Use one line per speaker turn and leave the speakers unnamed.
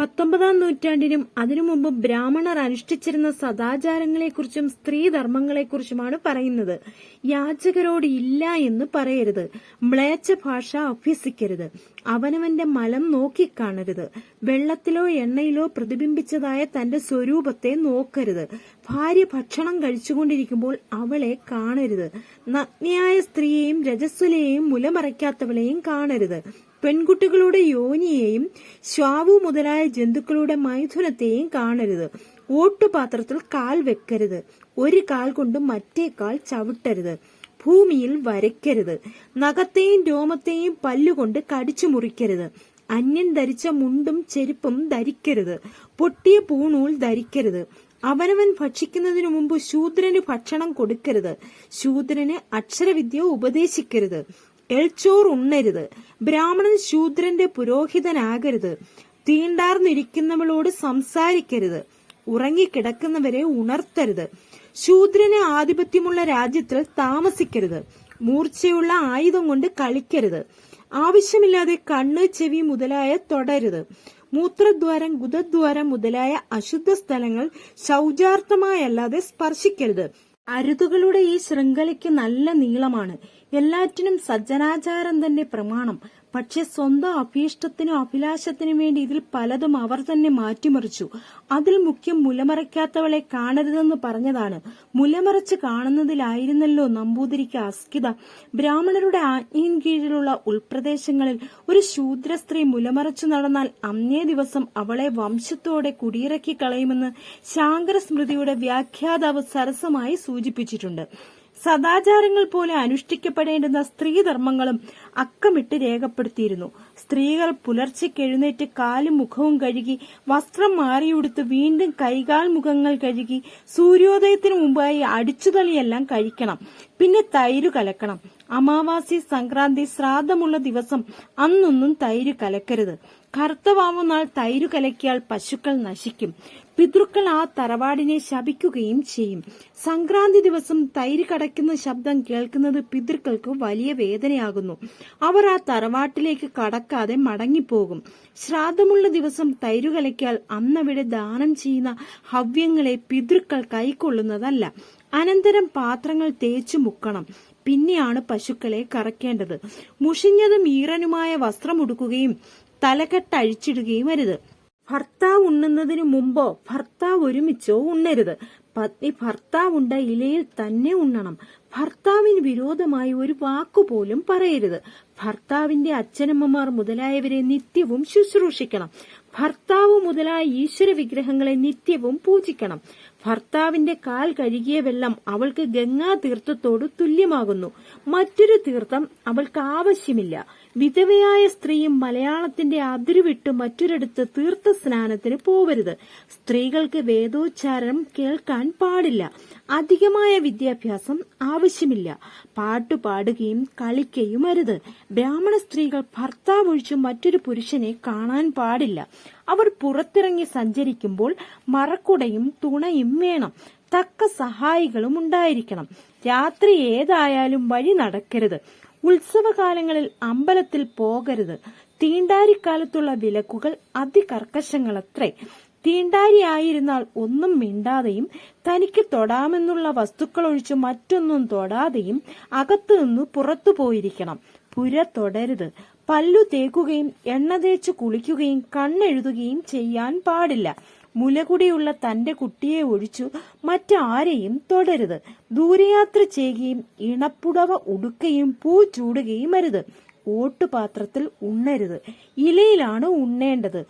പത്തൊമ്പതാം നൂറ്റാണ്ടിനും അതിനു മുമ്പ് ബ്രാഹ്മണർ അനുഷ്ഠിച്ചിരുന്ന സദാചാരങ്ങളെക്കുറിച്ചും സ്ത്രീധർമ്മങ്ങളെക്കുറിച്ചുമാണ് പറയുന്നത്. യാചകരോട് ഇല്ല എന്ന് പറയരുത്. മ്ലേച്ഛ ഭാഷ അഭ്യസിക്കരുത്. അവനവന്റെ മലം നോക്കിക്കാണരുത്. വെള്ളത്തിലോ എണ്ണയിലോ പ്രതിബിംബിച്ചതായ തന്റെ സ്വരൂപത്തെ നോക്കരുത്. ഭാര്യ ഭക്ഷണം കഴിച്ചുകൊണ്ടിരിക്കുമ്പോൾ അവളെ കാണരുത്. നഗ്നയായ സ്ത്രീയെയും രജസ്വലയെയും മുലമറയ്ക്കാത്തവളെയും കാണരുത്. പെൺകുട്ടികളുടെ യോനിയെയും ശ്വാവു മുതലായ ജന്തുക്കളുടെ മൈഥുനത്തെയും കാണരുത്. ഓട്ടുപാത്രത്തിൽ കാൽ വെക്കരുത്. ഒരു കാൽ കൊണ്ട് മറ്റേ കാൽ ചവിട്ടരുത്. ഭൂമിയിൽ വരയ്ക്കരുത്. നഖത്തെയും രോമത്തെയും പല്ലുകൊണ്ട് കടിച്ചു മുറിക്കരുത്. അന്യൻ ധരിച്ച മുണ്ടും ചെരുപ്പും ധരിക്കരുത്. പൊട്ടിയ പൂണൂൽ ധരിക്കരുത്. അവനവൻ ഭക്ഷിക്കുന്നതിനു മുമ്പ് ശൂദ്രന് ഭക്ഷണം കൊടുക്കരുത്. ശൂദ്രന് അക്ഷരവിദ്യ ഉപദേശിക്കരുത്. എൽച്ചോർ ഉണ്ണരുത് ബ്രാഹ്മണൻ ശൂദ്രന്റെ പുരോഹിതനാകരുത്. തീണ്ടാർന്നിരിക്കുന്നവളോട് സംസാരിക്കരുത്. ഉറങ്ങിക്കിടക്കുന്നവരെ ഉണർത്തരുത്. ശൂദ്രന് ആധിപത്യമുള്ള രാജ്യത്തിൽ താമസിക്കരുത്. മൂർച്ചയുള്ള ആയുധം കൊണ്ട് കളിക്കരുത്. ആവശ്യമില്ലാതെ കണ്ണ് ചെവി മുതലായ തൊടരുത്. മൂത്രദ്വാരം ഗുദദ്വാരം മുതലായ അശുദ്ധ സ്ഥലങ്ങൾ ശൗചാർത്ഥമായല്ലാതെ സ്പർശിക്കരുത്. അരുതുകളുടെ ഈ ശൃംഖലയ്ക്ക് നല്ല നീളമാണ്. എല്ലാറ്റിനും സജ്ജനാചാരം തന്നെ പ്രമാണം. പക്ഷെ സ്വന്തം അഭീഷ്ടത്തിനും അഭിലാഷത്തിനും വേണ്ടി ഇതിൽ പലതും അവർ തന്നെ മാറ്റിമറിച്ചു. അതിൽ മുഖ്യം മുലമറയ്ക്കാത്തവളെ കാണരുതെന്ന് പറഞ്ഞതാണ്. മുലമറച്ച് കാണുന്നതിലായിരുന്നല്ലോ നമ്പൂതിരിക്ക് അസ്കിത. ബ്രാഹ്മണരുടെ ആജ്ഞയിൻ കീഴിലുള്ള ഉൾപ്രദേശങ്ങളിൽ ഒരു ശൂദ്ര സ്ത്രീ മുലമറച്ചു നടന്നാൽ അന്നേ ദിവസം അവളെ വംശത്തോടെ കുടിയിറക്കി കളയുമെന്ന് ശാങ്കര സ്മൃതിയുടെ വ്യാഖ്യാതാവ് സരസമായി സൂചിപ്പിച്ചിട്ടുണ്ട്. സദാചാരങ്ങൾ പോലെ അനുഷ്ഠിക്കപ്പെടേണ്ടുന്ന സ്ത്രീധർമ്മങ്ങളും അക്കമിട്ട് രേഖപ്പെടുത്തിയിരുന്നു. സ്ത്രീകൾ പുലർച്ചയ്ക്ക് എഴുന്നേറ്റ് കാലും മുഖവും കഴുകി വസ്ത്രം മാറിയുടുത്ത് വീണ്ടും കൈകാൽ മുഖങ്ങൾ കഴുകി സൂര്യോദയത്തിന് മുമ്പായി അടിച്ചുതളിയെല്ലാം കഴിക്കണം. പിന്നെ തൈര് കലക്കണം. അമാവാസി സംക്രാന്തി ശ്രാദ്ധമുള്ള ദിവസം അന്നൊന്നും തൈര് കലക്കരുത്. കറുത്തവാവുന്നാൾ തൈര് കലക്കിയാൽ പശുക്കൾ നശിക്കും. പിതൃക്കൾ ആ തറവാടിനെ ശപിക്കുകയും ചെയ്യും. സംക്രാന്തി ദിവസം തൈര് കടക്കുന്ന ശബ്ദം കേൾക്കുന്നത് പിതൃക്കൾക്ക് വലിയ വേദനയാകുന്നു. അവർ ആ തറവാട്ടിലേക്ക് കടക്കാതെ മടങ്ങിപ്പോകും. ശ്രാദ്ധമുള്ള ദിവസം തൈര് കലക്കിയാൽ അന്നവിടെ ദാനം ചെയ്യുന്ന ഹവ്യങ്ങളെ പിതൃക്കൾ കൈക്കൊള്ളുന്നതല്ല. അനന്തരം പാത്രങ്ങൾ തേച്ചു മുക്കണം. പിന്നെയാണ് പശുക്കളെ കറക്കേണ്ടത്. മുഷിഞ്ഞതും ഈറനുമായ വസ്ത്രമുടുക്കുകയും തലക്കെട്ട് അഴിച്ചിടുകയും അരുത്. ഭർത്താവ് ഉണ്ണുന്നതിനു മുമ്പോ ഭർത്താവ് ഒരുമിച്ചോ ഉണ്ണരുത്. പത്നി ഭർത്താവുണ്ട ഇലയിൽ തന്നെ ഉണ്ണണം. ഭർത്താവിന് വിരോധമായി ഒരു വാക്കുപോലും പറയരുത്. ഭർത്താവിന്റെ അച്ഛനമ്മമാർ മുതലായവരെ നിത്യവും ശുശ്രൂഷിക്കണം. ഭർത്താവ് മുതലായ ഈശ്വര വിഗ്രഹങ്ങളെ നിത്യവും പൂജിക്കണം. ഭർത്താവിന്റെ കാൽ കഴുകിയ വെള്ളം അവൾക്ക് ഗംഗാ തീർത്ഥത്തോട് തുല്യമാകുന്നു. മറ്റൊരു തീർത്ഥം അവൾക്ക് ആവശ്യമില്ല. വിധവയായ സ്ത്രീയും മലയാളത്തിന്റെ അതിരുവിട്ട് മറ്റൊരിടത്ത് തീർത്ഥ സ്നാനത്തിന് പോവരുത്. സ്ത്രീകൾക്ക് വേദോച്ചാരണം കേൾക്കാൻ പാടില്ല. അധികമായ വിദ്യാഭ്യാസം ആവശ്യമില്ല. പാട്ടു പാടുകയും കളിക്കുകയും അരുത്. ബ്രാഹ്മണ സ്ത്രീകൾ ഭർത്താവ് ഒഴിച്ച് മറ്റൊരു പുരുഷനെ കാണാൻ പാടില്ല. അവർ പുറത്തിറങ്ങി സഞ്ചരിക്കുമ്പോൾ മറക്കുടയും തുണയും വേണം. തക്ക സഹായികളും ഉണ്ടായിരിക്കണം. രാത്രി ഏതായാലും വഴി നടക്കരുത്. ഉത്സവകാലങ്ങളിൽ അമ്പലത്തിൽ പോകരുത്. തീണ്ടാരിക്കാലത്തുള്ള വിലക്കുകൾ അതികർക്കശങ്ങളത്രേ. തീണ്ടാരി ആയിരുന്നാൽ ഒന്നും മിണ്ടാതെയും തനിക്ക് തൊടാമെന്നുള്ള വസ്തുക്കളൊഴിച്ച് മറ്റൊന്നും തൊടാതെയും അകത്തു നിന്ന് പുറത്തു പോയിരിക്കണം. പുര തൊടരുത്. പല്ലു തേക്കുകയും എണ്ണ തേച്ച് കുളിക്കുകയും കണ്ണെഴുതുകയും ചെയ്യാൻ പാടില്ല. മുലകുടിയുള്ള തന്റെ കുട്ടിയെ ഒഴിച്ചു മറ്റാരെയും തൊടരുത്. ദൂരയാത്ര ചെയ്യുകയും ഇണപ്പുടവ ഉടുക്കുകയും പൂ ചൂടുകയും അരുത്. ഓട്ടുപാത്രത്തിൽ ഉണ്ണരുത്. ഇലയിലാണ് ഉണ്ണേണ്ടത്.